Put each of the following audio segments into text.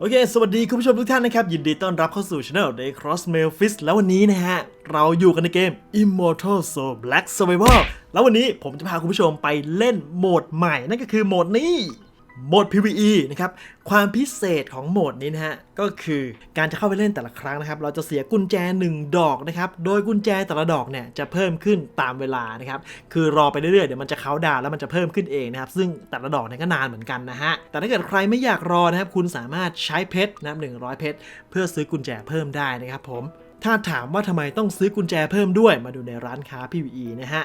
โอเค สวัสดีคุณผู้ชมทุกท่านนะครับ ยินดีต้อนรับเข้าสู่ช anel Day Cross Mail Fist แล้ววันนี้นะฮะ เราอยู่กันในเกม Immortal Soul Black Survival แล้ววันนี้ผมจะพาคุณผู้ชมไปเล่นโหมดใหม่ นั่นก็คือโหมดนี้ โหมด PVE นะครับ ความพิเศษของโหมดนี้นะฮะ ก็คือการจะเข้าไปเล่นแต่ละครั้งนะครับ เราจะเสียกุญแจ 1 ดอกนะครับ โดยกุญแจแต่ละดอกเนี่ยจะเพิ่มขึ้นตามเวลานะครับ คือรอไปเรื่อยๆ เดี๋ยวมันจะเขาดาวแล้วมันจะเพิ่มขึ้นเองนะครับ ซึ่งแต่ละดอกเนี่ยก็นานเหมือนกันนะฮะ แต่ถ้าเกิดใครไม่อยากรอนะครับ คุณสามารถใช้เพชรนะครับ100เพชรเพื่อซื้อกุญแจเพิ่มได้นะครับผมถ้าถามว่าทำไมต้องซื้อกุญแจเพิ่มด้วยมาดูในร้านค้า PVE นะฮะ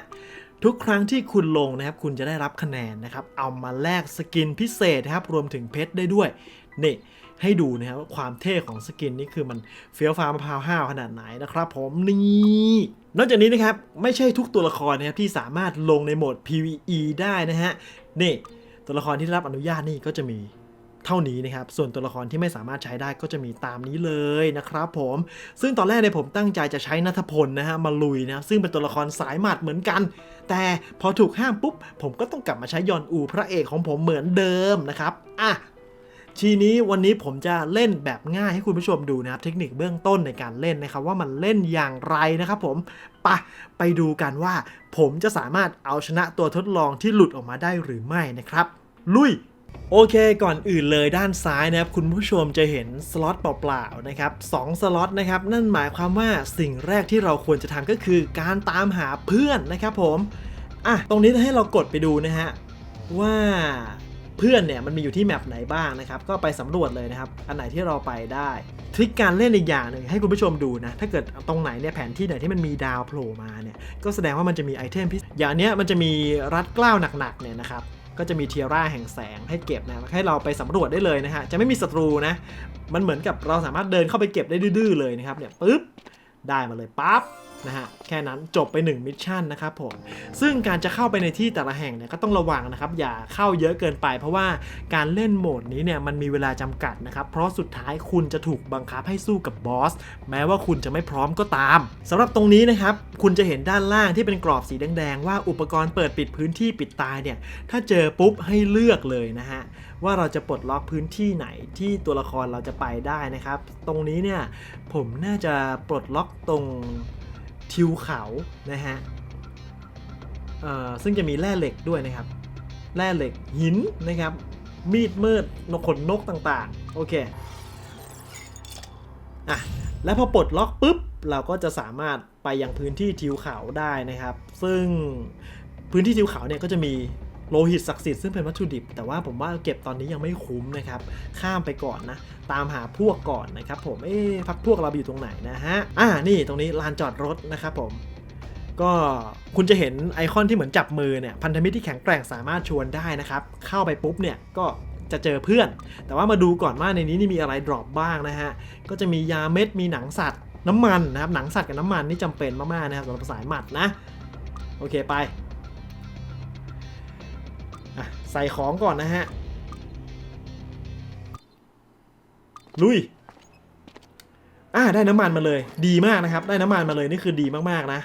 ทุกครั้งที่คุณลงนะครับ คุณจะได้รับคะแนนนะครับ เอามาแลกสกินพิเศษนะครับ รวมถึงเพชรได้ด้วย นี่ให้ดูนะครับความเท่ของสกินนี่คือมันเฟี้ยวฟ้ามะพร้าวห้าวขนาดไหนนะครับ ผมนี่นอกจากนี้นะครับ ไม่ใช่ทุกตัวละครนะครับที่สามารถลงในโหมด PVE ได้นะฮะนี่ตัวละครที่รับอนุญาตนี่ก็จะมี เท่านี้นะครับ ส่วนตัวละครที่ไม่สามารถใช้ได้ก็จะมีตามนี้เลยนะครับผม ซึ่งตอนแรกเนี่ยผมตั้งใจจะใช้นัทพลนะฮะมาลุยนะซึ่งเป็นตัวละครสายหมัดเหมือนกัน แต่พอถูกห้ามปุ๊บ ผมก็ต้องกลับมาใช้ยอนอูพระเอกของผมเหมือนเดิมนะครับอะทีนี้วันนี้ผมจะเล่นแบบง่ายให้คุณผู้ชมดูนะครับ เทคนิคเบื้องต้นในการเล่นนะครับ ว่ามันเล่นอย่างไรนะครับผมปะไปดูกันว่า ผมจะสามารถเอาชนะตัวทดลองที่หลุดออกมาได้หรือไม่นะครับ ลุย โอเคก่อนอื่นเลยด้านซ้ายนะครับคุณผู้ชมจะเห็นสล็อตเปล่าๆนะครับสองสล็อตนะครับนั่นหมายความว่าสิ่งแรกที่เราควรจะทำก็คือการตามหาเพื่อนนะครับผมอะตรงนี้ให้เรากดไปดูนะฮะว่าเพื่อนเนี่ยมันมีอยู่ที่แมปไหนบ้างนะครับก็ไปสำรวจเลยนะครับอันไหนที่เราไปได้ทริคการเล่นอีกอย่างหนึ่งให้คุณผู้ชมดูนะถ้าเกิดตรงไหนเนี่ยแผนที่ไหนที่มันมีดาวโผล่มาเนี่ยก็แสดงว่ามันจะมีไอเทมพิเศษอย่างเนี้ยมันจะมีรัดกล้าวหนักๆเนี่ยนะครับ ก็จะมีเทียร่าแห่งแสงให้เก็บนะให้เราไปสำรวจได้เลยนะฮะจะไม่มีศัตรูนะมันเหมือนกับเราสามารถเดินเข้าไปเก็บได้ดื้อเลยนะครับเนี่ยปึ๊บ ได้มาเลยปั๊บนะฮะแค่นั้นจบไป 1 มิชชั่นนะครับผม ซึ่งการจะเข้าไปในที่แต่ละแห่งเนี่ยก็ต้องระวังนะครับ อย่าเข้าเยอะเกินไป เพราะว่าการเล่นโหมดนี้เนี่ยมันมีเวลาจำกัดนะครับ เพราะสุดท้ายคุณจะถูกบังคับให้สู้กับบอส แม้ว่าคุณจะไม่พร้อมก็ตามสำหรับตรงนี้นะครับ คุณจะเห็นด้านล่างที่เป็นกรอบสีแดงๆ ว่าอุปกรณ์เปิดปิดพื้นที่ปิดตายเนี่ยถ้าเจอปุ๊บให้เลือกเลยนะฮะ ว่าเราจะปลดล็อกพื้นที่ไหนที่ตัวละครเราจะไปได้นะครับ ตรงนี้เนี่ยผมน่าจะปลดล็อกตรงทิวเขานะฮะซึ่งจะมีแร่เหล็กด้วยนะครับ แร่เหล็กหินนะครับ มีดมืดนกขนนกต่างๆ โอเคอะแล้วพอปลดล็อกปุ๊บ เราก็จะสามารถไปยังพื้นที่ทิวเขาได้นะครับ ซึ่งพื้นที่ทิวเขาเนี่ยก็จะมี โลหิตศักดิ์สิทธิ์ซึ่งเป็นวัตถุดิบ แต่ว่าผมว่าเก็บตอนนี้ยังไม่คุ้มนะครับ ข้ามไปก่อนนะ ตามหาพวกก่อนนะครับผม เอ๊พักพวกเราอยู่ตรงไหนนะฮะ อ่า นี่ตรงนี้ลานจอดรถนะครับผมก็คุณจะเห็นไอคอนที่เหมือนจับมือเนี่ยพันธมิตรที่แข็งแกร่งสามารถชวนได้นะครับ เข้าไปปุ๊บเนี่ยก็จะเจอเพื่อน แต่ว่ามาดูก่อนว่าในนี้นี่มีอะไรดรอปบ้างนะฮะ ก็จะมียาเม็ดมีหนังสัตว์ น้ำมันนะครับหนังสัตว์กับน้ำมันนี่จำเป็นมากๆนะครับสำหรับสายหมัดนะ โอเคไป ใส่ของก่อนนะฮะ ลุย อ่าได้น้ำมันมาเลย ดีมากนะครับ ได้น้ำมันมาเลยนี่คือดีมากๆนะ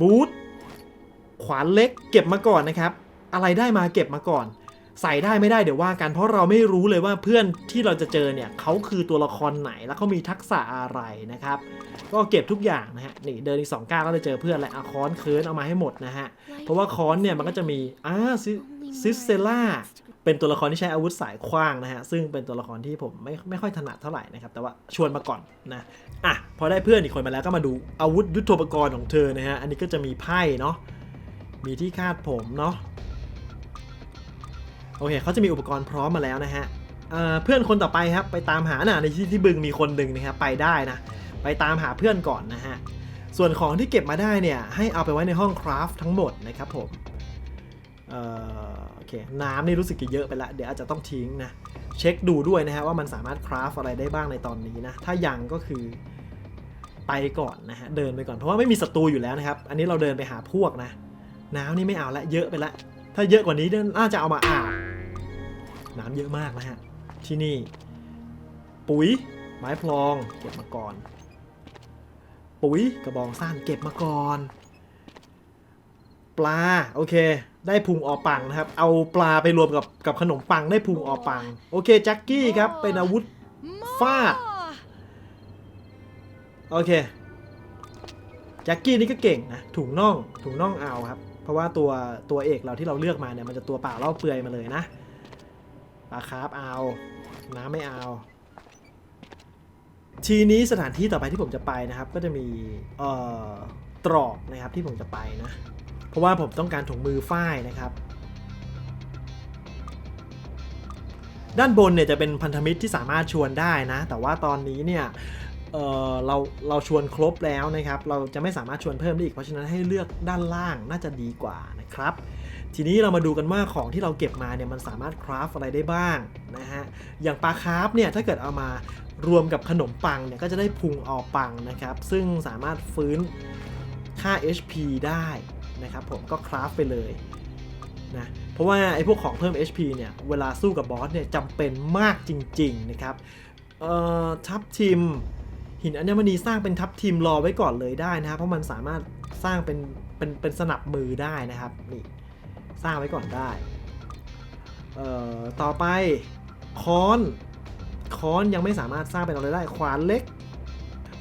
บูทขวานเล็กเก็บมาก่อนนะครับ อะไรได้มาเก็บมาก่อน ใส่ได้ไม่ได้เดี๋ยวว่ากัน เพราะเราไม่รู้เลยว่าเพื่อนที่เราจะเจอเนี่ยเขาคือตัวละครไหนแล้วเขามีทักษะอะไรนะครับ ก็เก็บทุกอย่างนะฮะนี่เดินอีกสองก้าวก็จะเจอเพื่อนแหละอะคอนเคิร์นเอามาให้หมดนะฮะเพราะว่าคอนเนี่ยมันก็จะมีอ่าซิ ซิสเซล่าเป็นตัวละครที่ใช้อาวุธสายขว้างนะฮะ ซึ่งเป็นตัวละครที่ผมไม่ไม่ค่อยถนัดเท่าไหร่นะครับ แต่ว่าชวนมาก่อนนะ อะ พอได้เพื่อนอีกคนมาแล้วก็มาดูอาวุธยุทโธปกรณ์ของเธอนะฮะ อันนี้ก็จะมีไพ่เนาะ มีที่คาดผมเนาะ โอเคเขาจะมีอุปกรณ์พร้อมมาแล้วนะฮะเเพื่อนคนต่อไปครับ ไปตามหาน่ะในที่ที่บึงมีคนหนึ่งนะครับไปได้นะ ไปตามหาเพื่อนก่อนนะฮะ ส่วนของที่เก็บมาได้เนี่ยให้เอาไปไว้ในห้องคราฟทั้งหมดนะครับผม เอ่อ เคน้ำนี่รู้สึกจะเยอะไปละเดี๋ยวอาจจะต้องทิ้งนะ เช็คดูด้วยนะฮะว่ามันสามารถคราฟอะไรได้บ้างในตอนนี้นะ ถ้ายังก็คือไปก่อนนะฮะเดินไปก่อนเพราะว่าไม่มีศัตรูอยู่แล้วนะครับ อันนี้เราเดินไปหาพวกนะ น้ำนี่ไม่เอาละเยอะไปละ ถ้าเยอะกว่านี้เนี่ยน่าจะเอามาอาบน้ำเยอะมากนะฮะที่นี่ ปุ๋ยไม้พลองเก็บมาก่อน ปุ๋ยกระบองสั้นเก็บมาก่อน ปลาโอเค ได้พุงออปังนะครับ เอาปลาไปรวมกับกับขนมปังได้พุงออปัง โอเคแจ็คกี้ครับ เป็นอาวุธฟาด โอเคแจ็คกี้นี่ก็เก่งนะ ถุงน่อง ถุงน่องเอาครับ เพราะว่าตัวตัวเอกเราที่เราเลือกมาเนี่ย มันจะตัวเปล่าเล่าเปลือยมาเลยนะปลาคาร์ฟเอา น้ำไม่เอา ทีนี้สถานที่ต่อไปที่ผมจะไปนะครับ ก็จะมีเอ่อตรอกนะครับที่ผมจะไปนะ เพราะว่าผมต้องการถุงมือฝ้ายนะครับ ด้านบนเนี่ยจะเป็นพันธมิตรที่สามารถชวนได้นะ แต่ว่าตอนนี้เนี่ยเเราเราชวนครบแล้วนะครับ เราจะไม่สามารถชวนเพิ่มได้อีก เพราะฉะนั้นให้เลือกด้านล่างน่าจะดีกว่านะครับ ทีนี้เรามาดูกันว่าของที่เราเก็บมาเนี่ยมันสามารถคราฟอะไรได้บ้างนะฮะ อย่างปลาคาร์ฟเนี่ยถ้าเกิดเอามารวมกับขนมปังเนี่ยก็จะได้พุงออปังนะครับ ซึ่งสามารถฟื้นค่า HP ได้ นะครับผมก็คราฟไปเลยนะเพราะว่าไอ้พวกของเพิ่ม HP เนี่ยเวลาสู้กับบอสเนี่ยจำเป็นมากจริง ๆ นะครับเอ่อทับทิมหินอัญมณีสร้างเป็นทับทิมรอไว้ก่อนเลยได้นะครับเพราะมันสามารถสร้างเป็นเป็นเป็นสนับมือได้นะครับนี่สร้างไว้ก่อนได้เอ่อต่อไปค้อนค้อนยังไม่สามารถสร้างเป็นอะไรได้ขวานเล็ก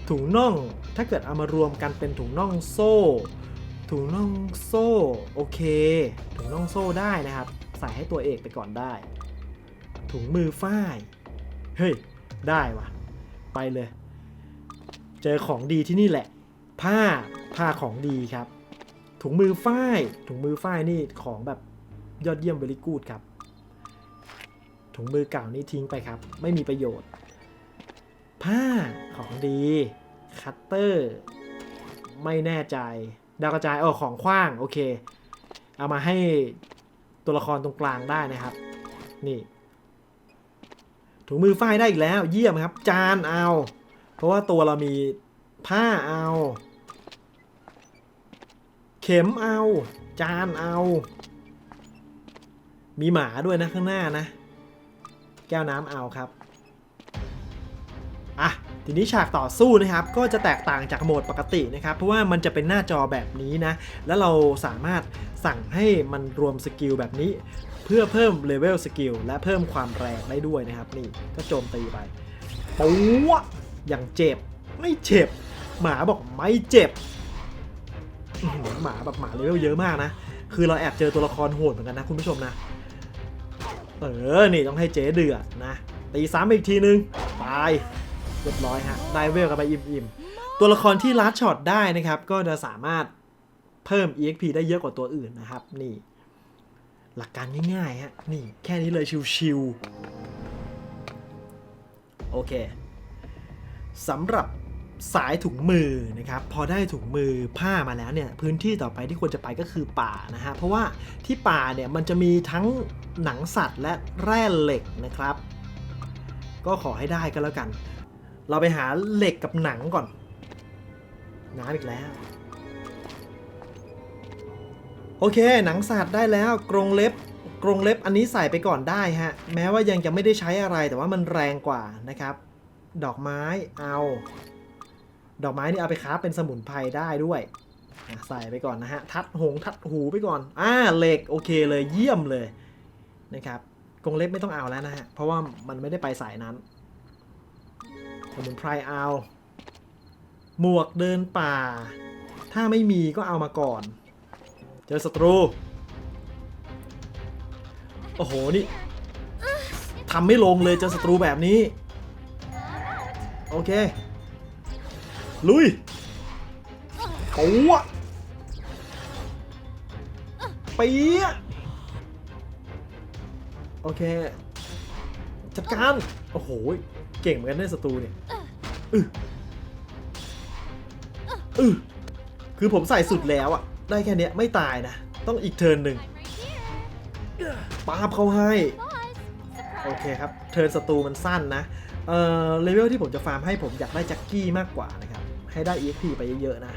ถุงน่องถ้าเกิดเอามารวมกันเป็นถุงน่องโซ่ ถุงน่องโซ่โอเค ถุงน่องโซ่ได้นะครับ ใส่ให้ตัวเอกไปก่อนได้ ถุงมือฝ้าย เฮ้ย ได้วะไปเลย เจอของดีที่นี่แหละ ผ้าผ้าของดีครับ ถุงมือฝ้าย ถุงมือฝ้ายนี่ของแบบยอดเยี่ยมเวลิกูดครับ ถุงมือเก่านี่ทิ้งไปครับ ไม่มีประโยชน์ ผ้าของดี คัตเตอร์ ไม่แน่ใจ ดาวกระจายเออของขว้างโอเค เอามาให้ตัวละครตรงกลางได้นะครับ นี่ ถุงมือฝ้ายได้อีกแล้ว เยี่ยมครับ จานเอา เพราะว่าตัวเรามีผ้าเอา เข็มเอา จานเอา มีหมาด้วยนะข้างหน้านะ แก้วน้ำเอาครับ อะ ทีนี้ฉากต่อสู้นะครับก็จะแตกต่างจากโหมดปกตินะครับ เพราะว่ามันจะเป็นหน้าจอแบบนี้นะ แล้วเราสามารถสั่งให้มันรวมสกิลแบบนี้ เพื่อเพิ่มเลเวลสกิลและเพิ่มความแรงได้ด้วยนะครับ นี่ก็โจมตีไปปุ๊วอย่างเจ็บไม่เจ็บ หมาบอกไม่เจ็บอื้อหือหมาแบบหมาเลเวลเยอะมากนะ คือเราแอบเจอตัวละครโหดเหมือนกันนะคุณผู้ชมนะ เออ นี่ต้องให้เจ๊เดือดนะ ตีซ้ำอีกทีนึงตาย เรียบร้อยฮะได้เวลกันไปอิ่มๆ ตัวละครที่ลัดช็อตได้นะครับ ก็จะสามารถเพิ่ม EXP ได้เยอะกว่าตัวอื่นนะครับ นี่ หลักการง่ายๆฮะนี่แค่นี้เลยชิวๆโอเคสำหรับสายถุงมือนะครับ พอได้ถุงมือผ้ามาแล้วเนี่ย พื้นที่ต่อไปที่ควรจะไปก็คือป่านะฮะเพราะว่าที่ป่าเนี่ยมันจะมีทั้งหนังสัตว์และแร่เหล็กนะครับ ก็ขอให้ได้ก็แล้วกัน เราไปหาเหล็กกับหนังก่อน น้ำอีกแล้ว โอเค หนังสัตว์ได้แล้วกรงเล็บกรงเล็บอันนี้ใส่ไปก่อนได้ฮะ แม้ว่ายังจะไม่ได้ใช้อะไรแต่ว่ามันแรงกว่านะครับ ดอกไม้เอา ดอกไม้นี่เอาไปค้าเป็นสมุนไพรได้ด้วยใส่ไปก่อนนะฮะ ทัดหงทัดหูไปก่อน อ่าเหล็กโอเคเลยเยี่ยมเลยนะครับกรงเล็บไม่ต้องเอาแล้วนะฮะ เพราะว่ามันไม่ได้ไปสายนั้น สมุนไพรเอา หมวกเดินป่า ถ้าไม่มีก็เอามาก่อน เจอศัตรู โอ้โห นี่ทำไม่ลงเลยเจอศัตรูแบบนี้ โอเค ลุยปัวเปียะโอเค จัดการ โอ้โห เก่งเหมือนกันในศัตรูเนี่ยอืออือคือผมใส่สุดแล้วอะได้แค่เนี้ยไม่ตายนะ ต้องอีกเทิร์นหนึ่งปาบเขาให้ โอเคครับ เทิร์นศัตรูมันสั้นนะ เอ่อ เลเวลที่ผมจะฟาร์มให้ผมอยากได้แจ็คกี้มากกว่านะครับ ให้ได้ EXP ไปเยอะๆนะ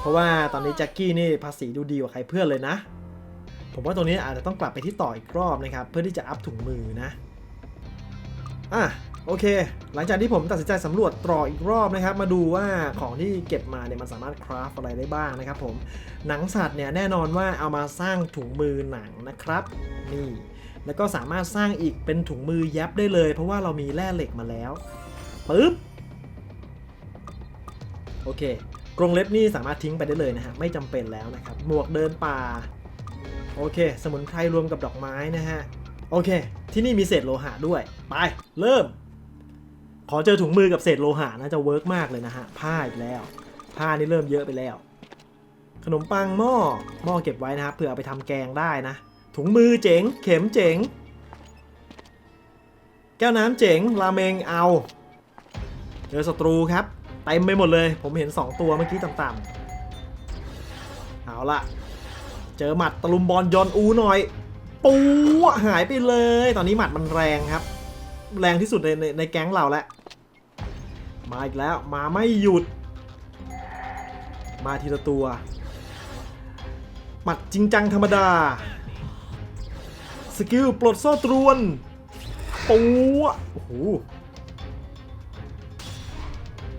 เพราะว่าตอนนี้แจ็คกี้นี่ภาษีดูดีกว่าใครเพื่อนเลยนะ ผมว่าตรงนี้อาจจะต้องกลับไปที่ต่ออีกรอบนะครับ เพื่อที่จะอัพถุงมือนะอะโอเค หลังจากที่ผมตัดสินใจสำรวจตรออีกรอบนะครับ มาดูว่าของที่เก็บมาเนี่ยมันสามารถคราฟอะไรได้บ้างนะครับผมหนังสัตว์เนี่ยแน่นอนว่าเอามาสร้างถุงมือหนังนะครับนี่แล้วก็สามารถสร้างอีกเป็นถุงมือยับได้เลย เพราะว่าเรามีแร่เหล็กมาแล้วปึ๊บโอเคกรงเล็บนี่สามารถทิ้งไปได้เลยนะฮะไม่จำเป็นแล้วนะครับหมวกเดินป่า โอเค สมุนไพรรวมกับดอกไม้นะฮะ โอเค ที่นี่มีเศษโลหะด้วย ไป เริ่ม ขอเจอถุงมือกับเศษโลหะนะจะเวิร์กมากเลยนะฮะ ผ้าอีกแล้ว ผ้านี่เริ่มเยอะไปแล้ว ขนมปังหม้อ หม้อเก็บไว้นะครับเผื่อเอาไปทำแกงได้นะ ถุงมือเจ๋ง เข็มเจ๋ง แก้วน้ำเจ๋ง ราเมงเอา เจอศัตรูครับ เต็มไปหมดเลย ผมเห็น 2 ตัวเมื่อกี้ต่ำๆเอาละ เจอหมัดตะลุมบอลยอนอูหน่อย ปูหายไปเลย ตอนนี้หมัดมันแรงครับ แรงที่สุดในในในแก๊งเราแล้วมาอีกแล้วมาไม่หยุด มาทีละตัว หมัดจริงจังธรรมดา สกิลปลดโซ่ตรวนปูโอ้โห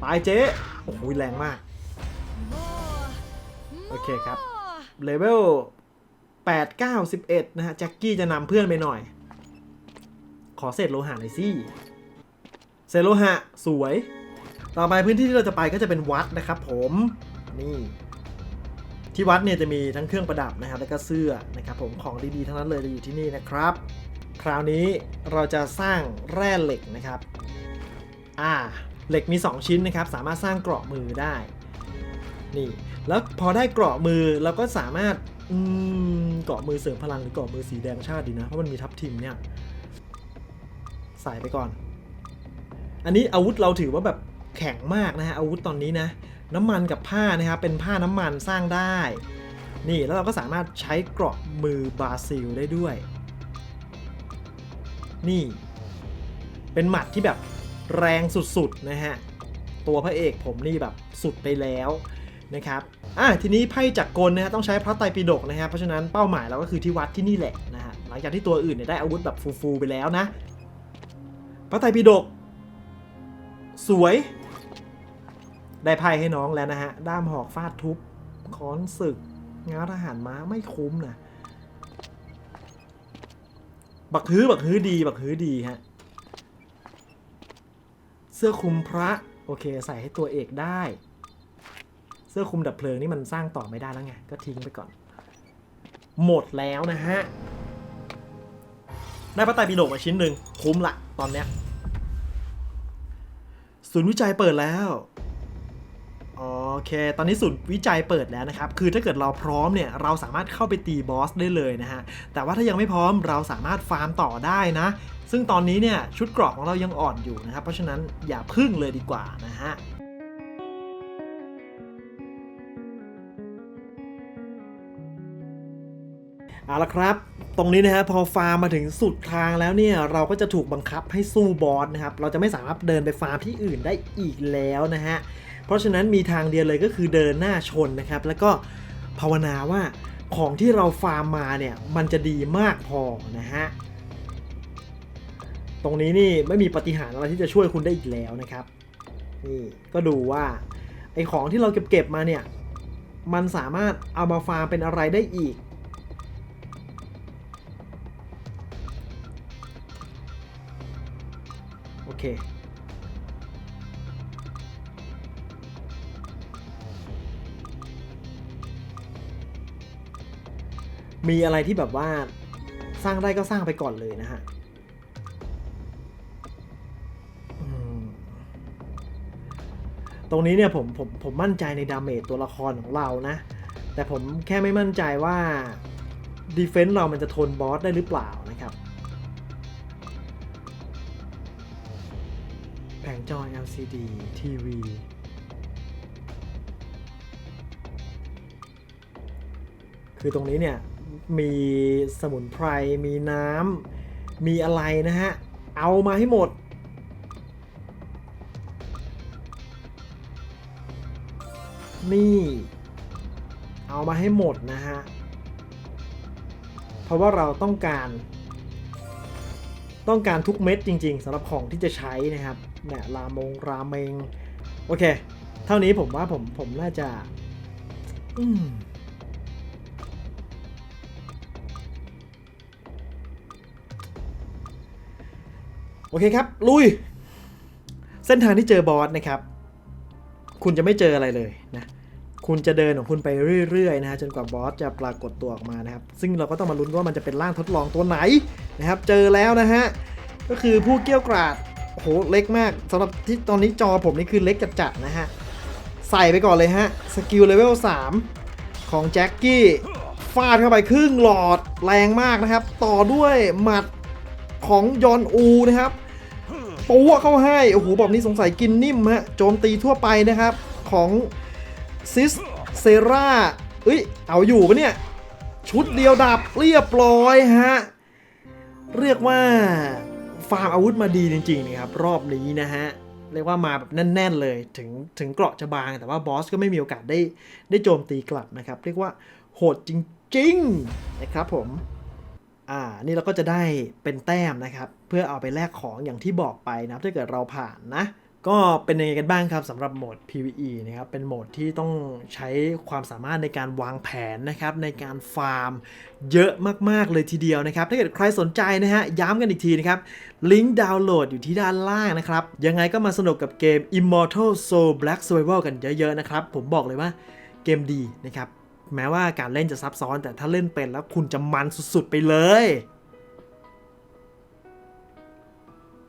ตายเจ๊โอ้โหแรงมาก โอเคครับ เลเวล8 9 11 นะฮะ แจ็คกี้จะนำเพื่อนไปหน่อย ขอเศษโลหะหน่อยสิ เศษโลหะสวย ต่อไปพื้นที่ที่เราจะไปก็จะเป็นวัดนะครับผม นี่ ที่วัดเนี่ยจะมีทั้งเครื่องประดับนะครับ แล้วก็เสื้อนะครับผม ของดีๆ ทั้งนั้นเลยจะอยู่ที่นี่นะครับ คราวนี้เราจะสร้างแร่เหล็กนะครับ อ่า เหล็กมี 2 ชิ้นนะครับ สามารถสร้างเกราะมือได้ นี่ แล้วพอได้เกราะมือเราก็สามารถอืเกราะมือเสริมพลังหรือเกราะมือสีแดงชาติดีนะ เพราะมันมีทับทิมเนี่ย ใส่ไปก่อน อันนี้อาวุธเราถือว่าแบบแข็งมากนะฮะอาวุธตอนนี้นะ น้ำมันกับผ้านะครับเป็นผ้าน้ำมันสร้างได้ นี่แล้วเราก็สามารถใช้เกราะมือบราซิลได้ด้วย นี่ เป็นหมัดที่แบบแรงสุดๆนะฮะตัวพระเอกผมนี่แบบสุดไปแล้ว นะครับอะทีนี้ไพ่จักรกลนะฮะต้องใช้พระไตรปิฎกนะฮะเพราะฉะนั้นเป้าหมายเราก็คือที่วัดที่นี่แหละนะฮะหลังจากที่ตัวอื่นเนี่ยได้อาวุธแบบฟูๆไปแล้วนะ พระไตรปิฎกสวย ได้ไพ่ให้น้องแล้วนะฮะด้ามหอกฟาดทุบค้อนศึกง้าทหารม้าไม่คุ้มนะบักฮื้อบักฮื้อดีบักฮื้อดีฮะเสื้อคลุมพระ โอเค ใส่ให้ตัวเอกได้ เสื้อคลุมดับเพลิงนี่มันสร้างต่อไม่ได้แล้วไง ก็ทิ้งไปก่อน หมดแล้วนะฮะ ได้พระไตรปิฎกมาชิ้นหนึ่งคุ้มละตอนเนี้ยศูนย์วิจัยเปิดแล้วโอเค ตอนนี้ศูนย์วิจัยเปิดแล้วนะครับ คือถ้าเกิดเราพร้อมเนี่ย เราสามารถเข้าไปตีบอสได้เลยนะฮะ แต่ว่าถ้ายังไม่พร้อมเราสามารถฟาร์มต่อได้นะ ซึ่งตอนนี้เนี่ยชุดเกราะของเรายังอ่อนอยู่นะครับ เพราะฉะนั้นอย่าพึ่งเลยดีกว่านะฮะ เอาละครับ ตรงนี้นะฮะพอฟาร์มมาถึงสุดทางแล้วเนี่ย เราก็จะถูกบังคับให้สู้บอสนะครับ เราจะไม่สามารถเดินไปฟาร์มที่อื่นได้อีกแล้วนะฮะ เพราะฉะนั้นมีทางเดียวเลยก็คือเดินหน้าชนนะครับ แล้วก็ภาวนาว่าของที่เราฟาร์มมาเนี่ย มันจะดีมากพอนะฮะ ตรงนี้นี่ไม่มีปฏิหารอะไรที่จะช่วยคุณได้อีกแล้วนะครับ นี่ก็ดูว่าไอของที่เราเก็บเก็บมาเนี่ย มันสามารถเอามาฟาร์มเป็นอะไรได้อีก เค มีอะไรที่แบบว่าสร้างได้ก็สร้างไปก่อนเลยนะฮะตรงนี้เนี่ยผมผมผมมั่นใจในดาเมจตัวละครของเรานะ แต่ผมแค่ไม่มั่นใจว่าดีเฟนส์เรามันจะทนบอสได้หรือเปล่า จอ LCD ทีวีคือตรงนี้เนี่ย มีสมุนไพร มีน้ำ มีอะไรนะฮะ เอามาให้หมด นี่ เอามาให้หมดนะฮะ เพราะว่าเราต้องการ ต้องการทุกเม็ดจริง ๆสำหรับของที่จะใช้นะครับ เนี่ยรามงราเมง โอเค เท่านี้ผมว่าผมผมน่าจะ อืมโอเคครับ ลุย เส้นทางที่เจอบอสนะครับ คุณจะไม่เจออะไรเลยนะ คุณจะเดินของคุณไปเรื่อยๆนะฮะจนกว่าบอสจะปรากฏตัวออกมานะครับ ซึ่งเราก็ต้องมาลุ้นว่ามันจะเป็นร่างทดลองตัวไหนนะครับ เจอแล้วนะฮะ ก็คือผู้เกี้ยวกราด โหเล็กมากสำหรับที่ตอนนี้จอผมนี่คือเล็กจัดๆนะฮะ ใส่ไปก่อนเลยฮะ สกิลเลเวล 3 ของแจ็คกี้ฟาดเข้าไปครึ่งหลอดแรงมากนะครับ ต่อด้วยหมัดของยอนอูนะครับปัวเข้าให้ โอ้โหแบบนี้สงสัยกินนิ่มฮะ โจมตีทั่วไปนะครับ ของซิสเซราเอ้ย เอาอยู่ปะเนี่ย ชุดเดียวดับเรียบร้อยฮะ เรียกว่า ฟาร์มอาวุธมาดีจริงๆนะครับรอบนี้นะฮะเรียกว่ามาแบบแน่น ๆ เลยถึงถึงเกราะจะบาง แต่ว่าบอสก็ไม่มีโอกาสได้ได้โจมตีกลับนะครับ เรียกว่าโหดจริงๆนะครับผมอ่านี่เราก็จะได้เป็นแต้มนะครับ เพื่อเอาไปแลกของอย่างที่บอกไปนะถ้าเกิดเราผ่านนะ ก็เป็นยังไงกันบ้างครับสำหรับโหมด PVE นะครับเป็นโหมดที่ต้องใช้ความสามารถในการวางแผนนะครับในการฟาร์มเยอะมากๆเลยทีเดียวนะครับ ถ้าเกิดใครสนใจนะฮะย้ำกันอีกทีนะครับลิงก์ดาวน์โหลดอยู่ที่ด้านล่างนะครับ ยังไงก็มาสนุกกับเกม Immortal Soul Black Survival กันเยอะๆนะครับ ผมบอกเลยว่าเกมดีนะครับแม้ว่าการเล่นจะซับซ้อนแต่ถ้าเล่นเป็นแล้วคุณจะมันสุดๆไปเลย